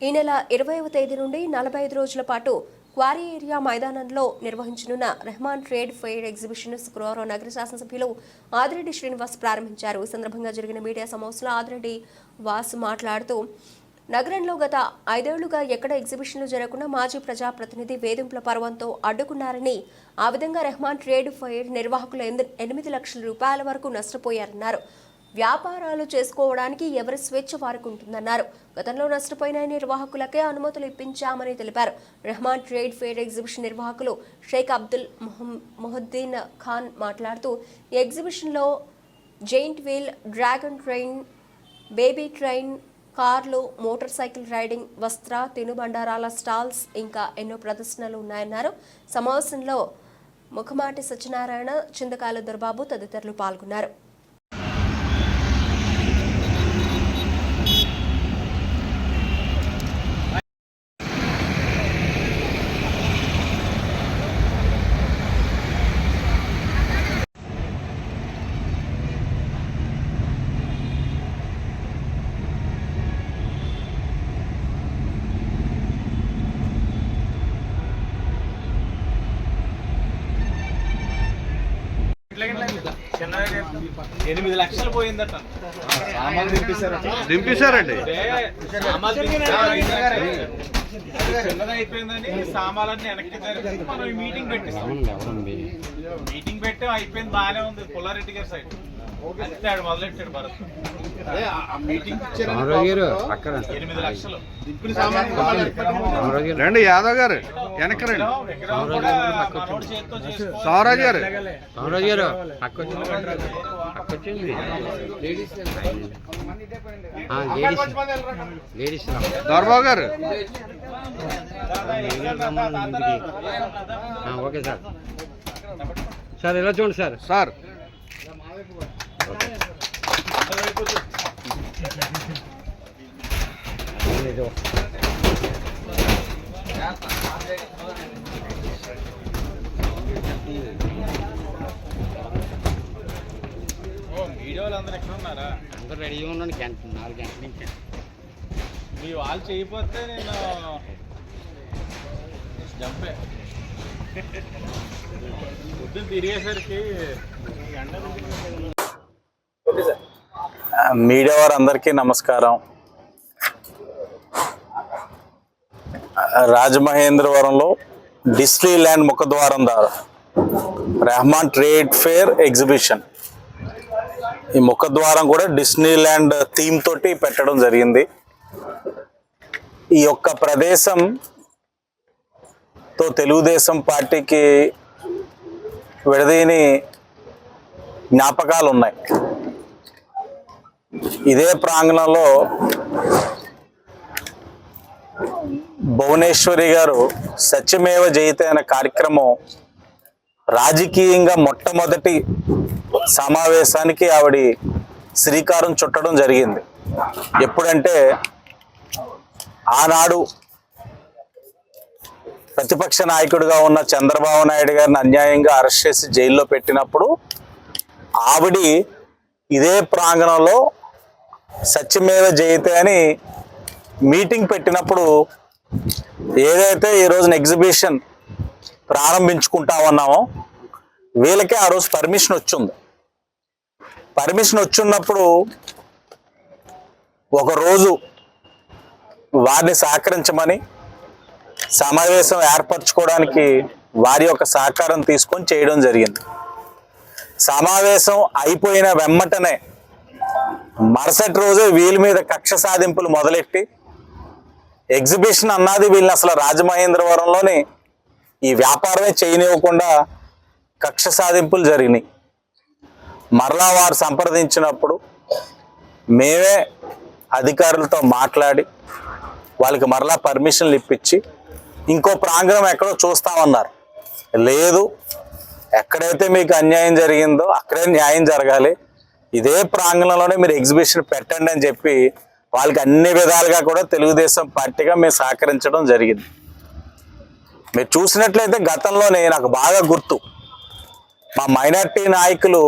ఈ నెల ఇరవైవ తేదీ నుండి నలభై ఐదు రోజుల పాటు క్వారీ ఏరియా మైదానంలో నిర్వహించనున్న రెహమాన్ ట్రేడ్ ఫెయిర్ ఎగ్జిబిషన్ శుక్రవారం నగర శాసనసభ్యులు ఆదిరెడ్డి శ్రీనివాస్ ప్రారంభించారు. ఈ సందర్భంగా జరిగిన మీడియా సమావేశంలో ఆదిరెడ్డి వాస్ మాట్లాడుతూ నగరంలో గత ఐదేళ్ళుగా ఎక్కడ ఎగ్జిబిషన్లు జరగకుండా మాజీ ప్రజాప్రతినిధి వేధింపుల పర్వంతో అడ్డుకున్నారని ఆ విధంగా రెహమాన్ ట్రేడ్ ఫైర్ నిర్వాహకులు ఎనిమిది లక్షల రూపాయల వరకు నష్టపోయారన్నారు. వ్యాపారాలు చేసుకోవడానికి ఎవరి స్వేచ్ఛ వారికి ఉంటుందన్నారు. గతంలో నష్టపోయిన నిర్వాహకులకే అనుమతులు ఇప్పించామని తెలిపారు. రెహమాన్ ట్రేడ్ ఫెయిర్ ఎగ్జిబిషన్ నిర్వాహకులు షేక్ అబ్దుల్ మొహద్దీన్ ఖాన్ మాట్లాడుతూ ఈ ఎగ్జిబిషన్లో giant wheel dragon train baby train కార్లు మోటార్ సైకిల్ రైడింగ్ వస్త్ర తినుబండారాల స్టాల్స్ ఇంకా ఎన్నో ప్రదర్శనలు ఉన్నాయన్నారు. సమావేశంలో ముఖమాటి సత్యనారాయణ చిందకాల దొరబాబు తదితరులు పాల్గొన్నారు. ఎనిమిది లక్షలు పోయిందట. దింపేశారండి. అయిపోయిందని సామాన్లన్నీ వెనక్కి మనం ఈ మీటింగ్ పెట్టిస్తాం. మీటింగ్ పెట్టి అయిపోయింది బాగానే ఉంది. పుల్లారెడ్డి గారి సైడ్ మొదలెట్టాడు భరత్. ఎనిమిది లక్షలు. రండి యాదవ్ గారు వెనక రండి. సౌరాజ్ గారు. రామరాజు గారు లేడీస్. దొరబాబు గారు. ఆ, ఓకే సార్. సార్ ఇలా చూడండి సార్. సార్. ఇది ఓ, మీడియా వాళ్ళందరూ ఎక్కడ ఉన్నారా అందరూ రెడీగా ఉన్నాను గంట నాలుగు గంటల నుంచి. మీ వాళ్ళు చేయకపోతే నేను జంపే. పొద్దున్న తిరిగేసరికి ఎండ మీడియా వారందరికీ నమస్కారం. రాజమహేంద్రవరంలో డిస్లీ ల్యాండ్ ముఖద్వారం ద్వారా రెహమాన్ ట్రేడ్ ఫేర్ ఎగ్జిబిషన్. ఈ ముఖద్వారం కూడా డిస్నీ ల్యాండ్ థీమ్ తోటి పెట్టడం జరిగింది. ఈ యొక్క ప్రదేశం తో తెలుగుదేశం పార్టీకి విడదీని జ్ఞాపకాలు ఉన్నాయి ఇదే ప్రాంగణంలో భువనేశ్వరి గారు సత్యమేవ జయితే అనే కార్యక్రమం రాజకీయంగా మొట్టమొదటి సమావేశానికి ఆవిడ శ్రీకారం చుట్టడం జరిగింది. ఎప్పుడంటే ఆనాడు ప్రతిపక్ష నాయకుడిగా ఉన్న చంద్రబాబు నాయుడు గారిని అన్యాయంగా అరెస్ట్ చేసి జైల్లో పెట్టినప్పుడు ఆవిడి ఇదే ప్రాంగణంలో సత్యమేవ జయతే అని మీటింగ్ పెట్టినప్పుడు ఏదైతే ఈ రోజున ఎగ్జిబిషన్ ప్రారంభించుకుంటామన్నామో వీళ్ళకే ఆ రోజు పర్మిషన్ వచ్చింది. పర్మిషన్ వచ్చిన్నప్పుడు ఒక రోజు వారిని సహకరించమని సమావేశం ఏర్పరచుకోవడానికి వారి యొక్క సహకారం తీసుకొని చేయడం జరిగింది. సమావేశం అయిపోయిన వెమ్మటనే మరుసటి రోజే వీళ్ళ మీద కక్ష సాధింపులు మొదలెట్టి ఎగ్జిబిషన్ అన్నది వీళ్ళని అసలు రాజమహేంద్రవరంలోని ఈ వ్యాపారమే చేయనివ్వకుండా కక్ష సాధింపులు జరిగినాయి. మరలా వారు సంప్రదించినప్పుడు మేమే అధికారులతో మాట్లాడి వాళ్ళకి మరలా పర్మిషన్లు ఇప్పించి ఇంకో ప్రాంగణం ఎక్కడో చూస్తామన్నారు. లేదు ఎక్కడైతే మీకు అన్యాయం జరిగిందో అక్కడే న్యాయం జరగాలి. ఇదే ప్రాంగణంలోనే మీరు ఎగ్జిబిషన్ పెట్టండి అని చెప్పి వాళ్ళకి అన్ని విధాలుగా కూడా తెలుగుదేశం పార్టీగా మేము సహకరించడం జరిగింది. మీరు చూసినట్లయితే గతంలోనే నాకు బాగా గుర్తు. మా మైనార్టీ నాయకులు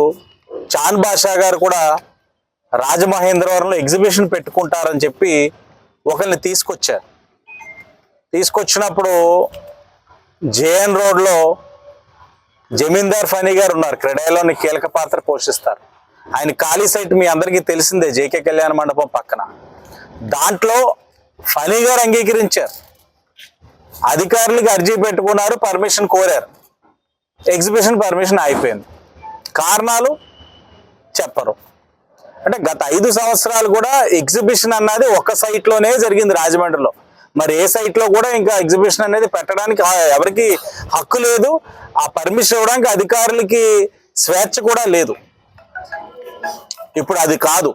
చాన్ బాషా గారు కూడా రాజమహేంద్రవరంలో ఎగ్జిబిషన్ పెట్టుకుంటారని చెప్పి ఒకరిని తీసుకొచ్చారు. తీసుకొచ్చినప్పుడు జేఎన్ రోడ్లో జమీందార్ ఫనీ గారు ఉన్నారు. క్రెడాయిలోని కీలక పాత్ర పోషిస్తారు. ఆయన ఖాళీ సైట్ మీ అందరికీ తెలిసిందే జేకే కళ్యాణ మండపం పక్కన. దాంట్లో ఫనీ గారు అంగీకరించారు. అధికారులకు అర్జీ పెట్టుకున్నారు పర్మిషన్ కోరారు. ఎగ్జిబిషన్ పర్మిషన్ అయిపోయింది. కారణాలు చెప్పరు. అంటే గత ఐదు సంవత్సరాలు కూడా ఎగ్జిబిషన్ అన్నది ఒక సైట్లోనే జరిగింది రాజమండ్రిలో. మరి ఏ సైట్లో కూడా ఇంకా ఎగ్జిబిషన్ అనేది పెట్టడానికి ఎవరికి హక్కు లేదు. ఆ పర్మిషన్ ఇవ్వడానికి అధికారులకి స్వేచ్ఛ కూడా లేదు. ఇప్పుడు అది కాదు.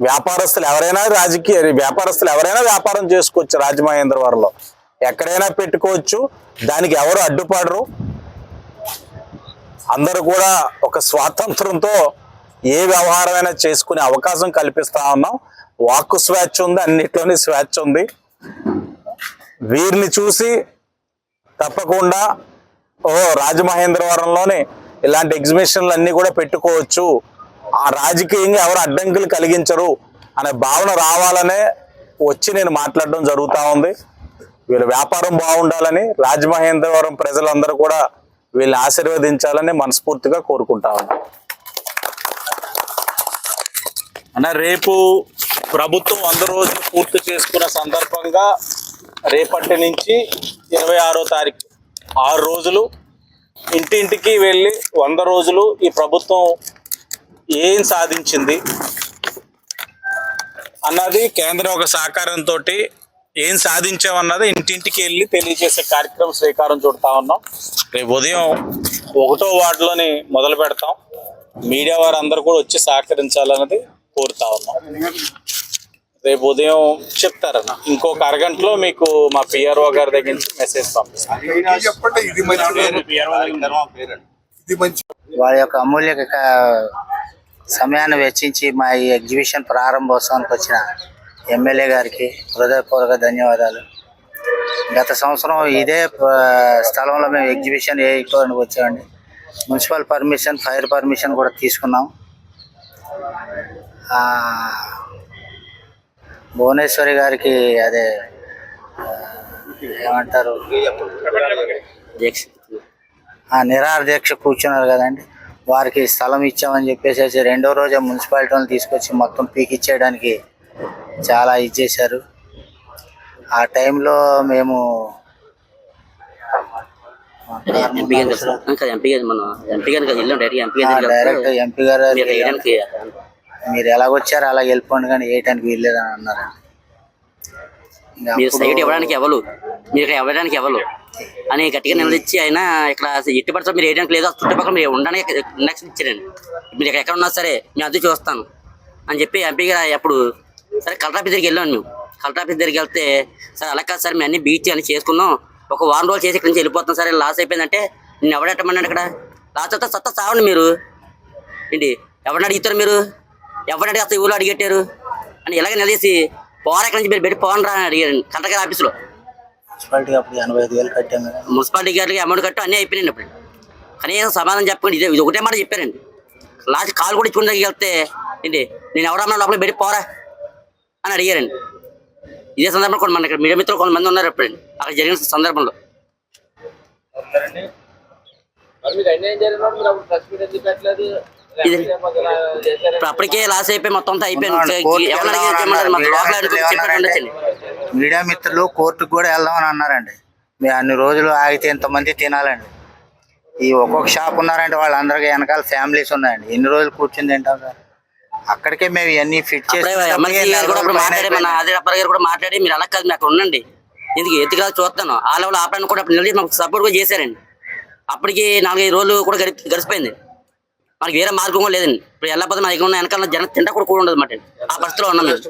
వ్యాపారస్తులు ఎవరైనా రాజకీయ వ్యాపారస్తులు ఎవరైనా వ్యాపారం చేసుకోవచ్చు రాజమహేంద్రవరంలో ఎక్కడైనా పెట్టుకోవచ్చు. దానికి ఎవరు అడ్డుపడరు. అందరూ కూడా ఒక స్వాతంత్రంతో ఏ వ్యవహారమైనా చేసుకునే అవకాశం కల్పిస్తా ఉన్నాం. వాక్కు స్వేచ్ఛ ఉంది అన్నిట్లోని స్వేచ్ఛ ఉంది. వీరిని చూసి తప్పకుండా ఓ రాజమహేంద్రవరంలోనే ఇలాంటి ఎగ్జిబిషన్లు అన్నీ కూడా పెట్టుకోవచ్చు. ఆ రాజకీయంగా ఎవరు అడ్డంకులు కలిగించరు అనే భావన రావాలనే వచ్చి నేను మాట్లాడడం జరుగుతూ ఉంది. వీళ్ళ వ్యాపారం బాగుండాలని రాజమహేంద్రవరం ప్రజలందరూ కూడా వీళ్ళని ఆశీర్వదించాలని మనస్ఫూర్తిగా కోరుకుంటా ఉన్నాను అన్న రేపు ప్రభుత్వం వంద రోజులు పూర్తి చేసుకున్న సందర్భంగా రేపటి నుంచి ఇరవై ఆరో తారీఖు ఆరు రోజులు ఇంటింటికి వెళ్ళి వంద రోజులు ఈ ప్రభుత్వం ఏం సాధించింది అన్నది కేంద్రం ఒక సహకారంతో ఏం సాధించామన్నది ఇంటింటికి వెళ్ళి తెలియజేసే కార్యక్రమం శ్రీకారం చుడతా ఉన్నాం. రేపు ఉదయం ఒకటో వార్డులోని మొదలు పెడతాం మీడియా వారందరూ కూడా వచ్చి సహకరించాలన్నది కోరుతా ఉన్నాం. రేపు ఉదయం చెప్తారన్న ఇంకొక అరగంటలో మీకు మా పిఆర్ఓ గారి దగ్గర నుంచి మెసేజ్ పంపిస్తాం. ఇది చెప్పండి ఇది మంచి ఇది మంచి వారి యొక్క అమూల్య సమయాన్ని వెచ్చించి మా ఈ ఎగ్జిబిషన్ ప్రారంభోత్సవానికి వచ్చిన ఎమ్మెల్యే గారికి హృదయపూర్వక ధన్యవాదాలు. గత సంవత్సరం ఇదే స్థలంలో మేము ఎగ్జిబిషన్ వేయడానికి వచ్చామండి. మున్సిపల్ పర్మిషన్ ఫైర్ పర్మిషన్ కూడా తీసుకున్నాం. ఆ, భువనేశ్వరి గారికి అదే ఏమంటారు? ఆ నిరాహార దీక్ష కూర్చున్నారు కదండి. వారికి స్థలం ఇచ్చామని చెప్పేసి రెండో రోజే మున్సిపాలిటీ తీసుకొచ్చి మొత్తం పీకిచ్చేయడానికి చాలా ఇచ్చేశారు ఆ టైంలో మేము డైరెక్ట్ ఎంపీ గారు మీరు ఎలాగొచ్చారో అలా వెళ్ళిపోండి కానీ వేయటానికి వీల్లేదని అన్నారండి ఇంకా మీరు సైట్ ఇవ్వడానికి ఎవరు? మీరు ఇక్కడ ఇవ్వడానికి ఎవరు? అని గట్టిగా నిలదీచ్చి ఆయన ఇక్కడ ఎట్టి పడితే మీరు వేయడానికి లేదు చుట్టుపక్కల మీరు ఉండడానికి ఇండక్షన్ ఇచ్చారండి. మీరు ఇక్కడ ఎక్కడ ఉన్నా సరే మేము అది చూస్తాను అని చెప్పి ఎంపీ గారు అప్పుడు సరే కలెక్టర్ ఆఫీస్ దగ్గరికి వెళ్ళాను మేము. కలెక్టర్ ఆఫీస్ దగ్గరికి వెళ్తే సార్ అలా కాదు సార్ మేము అన్ని బీచ్ అని చేసుకున్నాం. ఒక వారం రోజులు చేసి ఇక్కడ నుంచి వెళ్ళిపోతాం సరే లాస్ అయిపోయిందంటే నేను ఎవడెట్టమన్నాడు ఇక్కడ? లాస్ అవుతా సత్తా సావండి మీరు. ఏంటి? ఎవరిని అడుగుతారు మీరు? ఎవరిని అడిగి అసలు ఊళ్ళో అడిగెట్టారు? అని ఇలాగ నిలదీసి పోరా ఇక్కడి నుంచి మీరు పెట్టి పోనరా అని అడిగారు కలెక్టర్ గారి ఆఫీస్లో. మున్సిపాలిటీ అప్పుడు ఎనభై ఐదు వేలు కట్టాం కదా. మున్సిపాలిటీ గారికి అమౌంట్ కట్టు అన్నీ అయిపోయినాయండి అప్పుడు. కనీసం సమాధానం చెప్పండి ఇదే ఇది ఒకటే మాట చెప్పారండి. లాస్ట్ కాల్ కూడా ఇచ్చుకుని దగ్గరికి వెళ్తే ఏంటి నేను ఎవరన్నా లోపల పెట్టి పోరా అని అడిగారండి. ఇదే సందర్భంలో కొంతమంది ఇక్కడ మీడియా మిత్రులు కొంతమంది ఉన్నారు ఎప్పుడండి అక్కడ జరిగిన సందర్భంలో. ఇది ఇప్పుడు అప్పటికే లాస్ అయిపోయి మొత్తం అంతా అయిపోయింది మన మీడియా లోపల మిత్రులు చెప్పేటట్టు ఏమన్నారంటే, ఉండొచ్చండి. మీడియా మిత్రులు కోర్టుకు కూడా వెళ్దామని అన్నారండి. మేము అన్ని రోజులు ఆగితే ఇంతమంది తినాలండి. ఈ ఒక్కొక్క షాప్ ఉన్నారంటే వాళ్ళందరికీ వెనకాల ఫ్యామిలీస్ ఉన్నాయండి. ఎన్ని రోజులు కూర్చుని తింటాం సార్ అక్కడికే మేము ఇవన్నీ ఫిట్ అప్పుడు మాట్లాడి మన ఆదిరప్ప గారు కూడా మాట్లాడి మీరు అలా కాదు అక్కడ ఉండండి. ఎందుకు ఎత్తుగా చూస్తాను. ఆ లెవెల్ ఆపడానికి కూడా నిలదీ మాకు సపోర్ట్ కూడా చేశారండి. అప్పటికి నాలుగైదు రోజులు కూడా గడి గడిచిపోయింది. మనకి వేరే మార్గం కూడా లేదండి. ఇప్పుడు వెళ్ళకపోతే మన దగ్గర ఉన్న వెనకాల జనం తింటా కూడా కూడా ఉండదు అన్నమాట. ఆ పరిస్థితిలో ఉన్నాం లేదా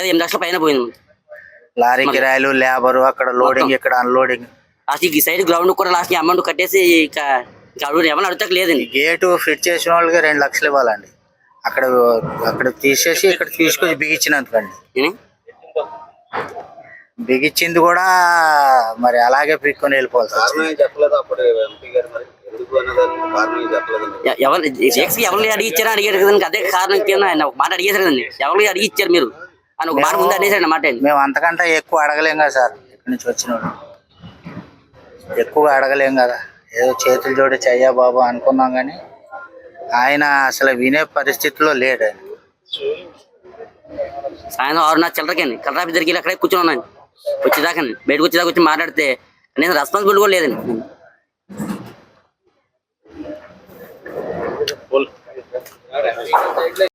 ఎనిమిది లక్షల పైన పోయింది లారీ కిరాయిలు లేబరు అక్కడ లోడింగ్ ఇక్కడ అన్లోడింగ్ అసలు ఈ సైడ్ గ్రౌండ్ కూడా లాస్ట్ అమౌంట్ కట్టేసి ఇక అడుగు ఏమన్నా అడుగుతాక లేదండి. గేటు ఫిట్ చేసిన వాళ్ళకి రెండు లక్షలు ఇవ్వాలండి. అక్కడ అక్కడ తీసేసి ఇక్కడ తీసుకొచ్చి బిగించినందుకండి? బిగించింది కూడా మరి అలాగే పీక్కొని వెళ్ళిపోవాలి ఎవరు ఎక్స్ ఎవరిని అడిగి ఇచ్చారా అడిగారు కదండి. అదే కారణం కింద ఆయన ఒక మాట అడిగేశారు కదండి. ఎవరిని అడిగి ఇచ్చారు మీరు? అని ఒక మాట ముందు అనేసాడు అండి మేము అంతకంటే ఎక్కువ అడగలేం కదా సార్. ఇక్కడి నుంచి వచ్చినోడు ఎక్కువగా అడగలేం కదా. ఏదో చేతులు జోడించి అయ్యా బాబు అనుకున్నాం కానీ ఆయన అసలు వినే పరిస్థితిలో లేడు ఆయన. సాయంత్రం ఆరున్నర చిల్లరకండి కలర్ ఆఫీస్ దగ్గరికి వెళ్ళి అక్కడే కూర్చొని ఉన్నాను వచ్చేదాకండి బయటకు వచ్చేదాకా వచ్చి మాట్లాడితే నేను రెస్పాన్సిబిలిటీ కూడా లేదండి. la biblioteca